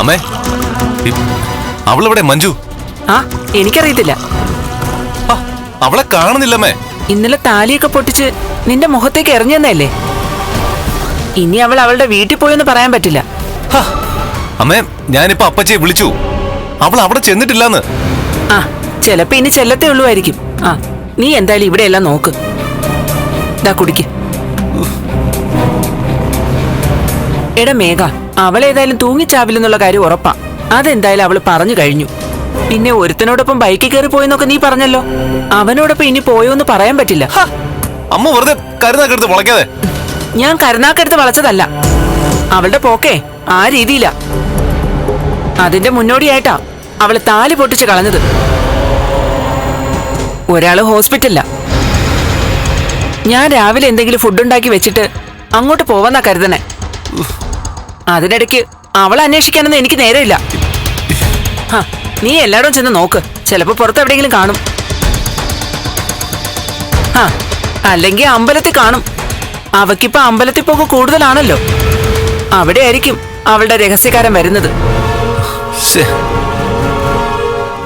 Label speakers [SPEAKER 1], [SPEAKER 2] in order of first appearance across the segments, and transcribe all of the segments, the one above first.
[SPEAKER 1] അമ്മേ അവളിവിടെ? മഞ്ജു?
[SPEAKER 2] ആ എനിക്കറിയത്തില്ല.
[SPEAKER 1] അവളെ കാണുന്നില്ലമ്മേ.
[SPEAKER 2] ഇന്നലെ താലിയൊക്കെ പൊട്ടിച്ച് നിന്റെ മുഖത്തേക്ക് എറിഞ്ഞെന്നല്ലേ? ഇനി അവൾ അവളുടെ വീട്ടിൽ പോയെന്ന് പറയാൻ പറ്റില്ല.
[SPEAKER 1] അമ്മേ ഞാനിപ്പോ അപ്പച്ചയെ വിളിച്ചു. അവൾ അവിടെ ചെന്നിട്ടില്ലെന്ന്.
[SPEAKER 2] ആ ചിലപ്പോ ഇനി ചെല്ലത്തേ ഉള്ളുവായിരിക്കും ആ നീ എന്തായാലും ഇവിടെ എല്ലാം നോക്ക്. ദാ കുടിക്ക്. എടാ മേഘ അവളേതായാലും തൂങ്ങിച്ചാവില്ലെന്നുള്ള കാര്യം ഉറപ്പാ. അതെന്തായാലും അവൾ പറഞ്ഞു കഴിഞ്ഞു. പിന്നെ ഒരുത്തനോടൊപ്പം ബൈക്കിൽ കയറി പോയെന്നൊക്കെ നീ പറഞ്ഞല്ലോ. അവനോടൊപ്പം ഇനി പോയോന്ന് പറയാൻ പറ്റില്ല.
[SPEAKER 1] അമ്മ വെറുതെ കരുതാക്കെടുത്ത് വളയ്ക്കാതെ.
[SPEAKER 2] ഞാൻ കരുനാക്കെടുത്ത് വളച്ചതല്ല. അവളുടെ പോക്കേ ആ രീതിയില. അതിന്റെ മുന്നോടിയായിട്ടാ അവൾ താലി പൊട്ടിച്ച് കളഞ്ഞത്. ഒരാൾ ഹോസ്പിറ്റലില്ല ഞാൻ രാവിലെ എന്തെങ്കിലും ഫുഡ് ഉണ്ടാക്കി വെച്ചിട്ട് അങ്ങോട്ട് പോവാന്നാ കരുതണേ. അതിനിടയ്ക്ക് അവളെ അന്വേഷിക്കാനൊന്നും എനിക്ക് നേരമില്ല നീ എല്ലാവരും ചെന്ന് നോക്ക്. ചിലപ്പോ പുറത്ത് എവിടെയെങ്കിലും കാണും. അല്ലെങ്കിൽ അമ്പലത്തിൽ കാണും. അവക്കിപ്പോ അമ്പലത്തിൽ പോക്ക് കൂടുതലാണല്ലോ. അവിടെ ആയിരിക്കും അവളുടെ രഹസ്യകാരൻ വരുന്നത്.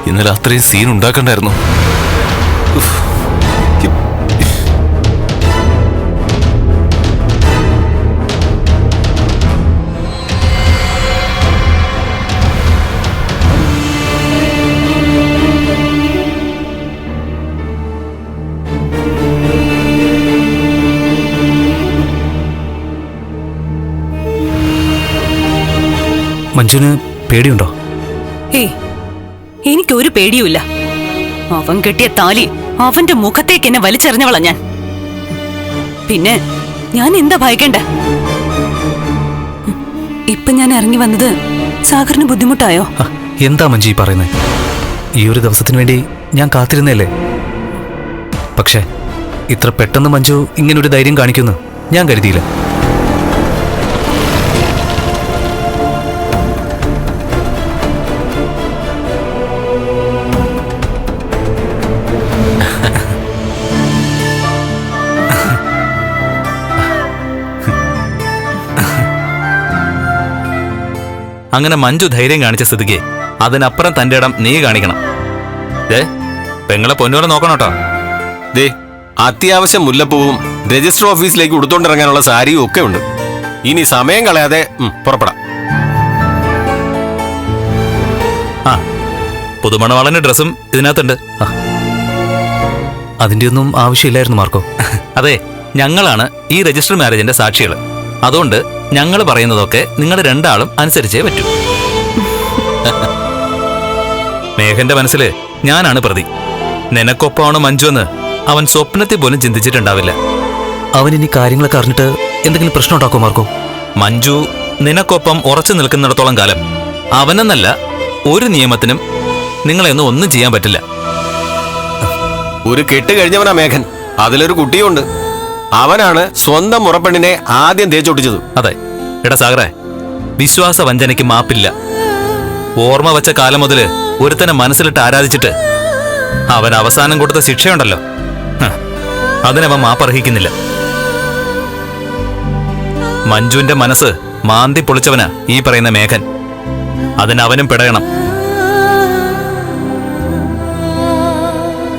[SPEAKER 1] ഇന്നലെ അത്രയും സീൻ ഉണ്ടാക്കണ്ടായിരുന്നു.
[SPEAKER 3] മഞ്ജുന് പേടിയുണ്ടോ?
[SPEAKER 4] ഏയ് എനിക്കൊരു പേടിയുമില്ല. അവൻ കെട്ടിയ താലി അവന്റെ മുഖത്തേക്ക് എന്നെ വലിച്ചെറിഞ്ഞവളാ ഞാൻ. പിന്നെ ഞാൻ എന്താ ഭയക്കണ്ട? ഇപ്പൊ ഞാൻ ഇറങ്ങി വന്നത് സാഗറിന് ബുദ്ധിമുട്ടായോ?
[SPEAKER 3] എന്താ മഞ്ജു ഈ പറയുന്നത് ഈ ഒരു ദിവസത്തിന് വേണ്ടി ഞാൻ കാത്തിരുന്നല്ലേ പക്ഷേ ഇത്ര പെട്ടെന്ന് മഞ്ജു ഇങ്ങനൊരു ധൈര്യം കാണിക്കുന്നു ഞാൻ കരുതിയില്ല.
[SPEAKER 5] അങ്ങനെ മഞ്ജു ധൈര്യം കാണിച്ച സ്ഥിതിക്ക് അതിനപ്പുറം തന്റെ ഇടം നീ കാണിക്കണം. ദേ പെങ്ങളെ പൊന്നുപോലെ നോക്കണം കേട്ടോ.
[SPEAKER 6] ദേ അത്യാവശ്യം മുല്ലപ്പൂവും രജിസ്റ്റർ ഓഫീസിലേക്ക് ഉടുത്തോണ്ടിറങ്ങാനുള്ള സാരിയും ഒക്കെ ഉണ്ട്. ഇനി സമയം കളയാതെ പുറപ്പെടാം.
[SPEAKER 5] ആ പുതുമണവാളന്റെ ഡ്രസ്സും ഇതിനകത്തുണ്ട്.
[SPEAKER 3] അതിന്റെ ഒന്നും ആവശ്യമില്ലായിരുന്നു മാർക്കോ.
[SPEAKER 5] അതെ ഞങ്ങളാണ് ഈ രജിസ്റ്റർ മാരേജിന്റെ സാക്ഷികൾ. അതുകൊണ്ട് ഞങ്ങൾ പറയുന്നതൊക്കെ നിങ്ങൾ രണ്ടാളും അനുസരിച്ചേ പറ്റൂ. മേഘന്റെ മനസ്സിൽ ഞാനാണ് പ്രതി. നിനക്കൊപ്പമാണ് മഞ്ജു എന്ന് അവൻ സ്വപ്നത്തിൽ പോലും ചിന്തിച്ചിട്ടുണ്ടാവില്ല.
[SPEAKER 3] അവൻ ഇനി കാര്യങ്ങളൊക്കെ അറിഞ്ഞിട്ട് എന്തെങ്കിലും പ്രശ്നം ഉണ്ടാക്കോ മാർക്കോ?
[SPEAKER 5] മഞ്ജു നിനക്കൊപ്പം ഉറച്ചു നിൽക്കുന്നിടത്തോളം കാലം അവനെന്നല്ല ഒരു നിയമത്തിനും നിങ്ങളെയൊന്നും ഒന്നും ചെയ്യാൻ പറ്റില്ല.
[SPEAKER 6] ഒരു കെട്ട് കഴിഞ്ഞവനാ മേഘൻ. അതിലൊരു കുട്ടിയുണ്ട്. അവനാണ് സ്വന്തം മുറപ്പെണ്ണിനെ ആദ്യം തേച്ചൊട്ടിച്ചത്.
[SPEAKER 5] അതെ. എടാ സാഗറെ വിശ്വാസ വഞ്ചനയ്ക്ക് മാപ്പില്ല. ഓർമ്മ വച്ച കാലം മുതൽ ഒരുത്തനെ മനസ്സിലിട്ട് ആരാധിച്ചിട്ട് അവൻ അവസാനം കൊടുത്ത ശിക്ഷയുണ്ടല്ലോ. അതിനവൻ മാപ്പർഹിക്കുന്നില്ല. മഞ്ജുവിന്റെ മനസ്സ് മാന്തി പൊളിച്ചവനാ ഈ പറയുന്ന മേഘൻ. അതിനവനും പിടയണം.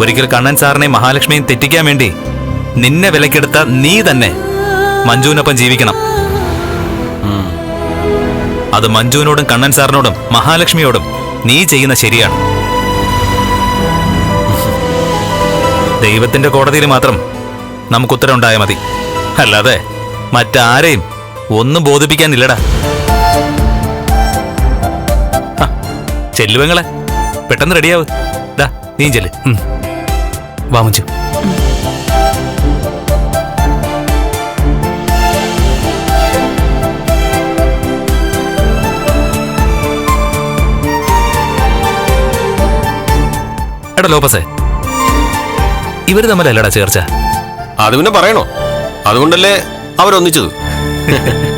[SPEAKER 5] ഒരിക്കൽ കണ്ണൻ സാറിനെ മഹാലക്ഷ്മിയും തെറ്റിക്കാൻ വേണ്ടി നിന്നെ വിലക്കെടുത്ത നീ തന്നെ മഞ്ജുവിനൊപ്പം ജീവിക്കണം. അത് മഞ്ജുവിനോടും കണ്ണൻ സാറിനോടും മഹാലക്ഷ്മിയോടും നീ ചെയ്യുന്ന ശരിയാണ്. ദൈവത്തിന്റെ കോടതിയിൽ മാത്രം നമുക്ക് ഉത്തരം ഉണ്ടായാൽ മതി. അല്ലാതെ മറ്റാരെയും ഒന്നും ബോധിപ്പിക്കാനില്ലടാ. ചെല്ലുവങ്ങളെ. പെട്ടെന്ന് റെഡിയാവ്. നീ ചെല്ല്.
[SPEAKER 3] ഉം.
[SPEAKER 5] എടാ ലോപ്പസേ. ഇവർ തമ്മിലല്ലടാ ചേർച്ച?
[SPEAKER 6] അത് പിന്നെ പറയണോ? അതുകൊണ്ടല്ലേ അവരൊന്നിച്ചത്.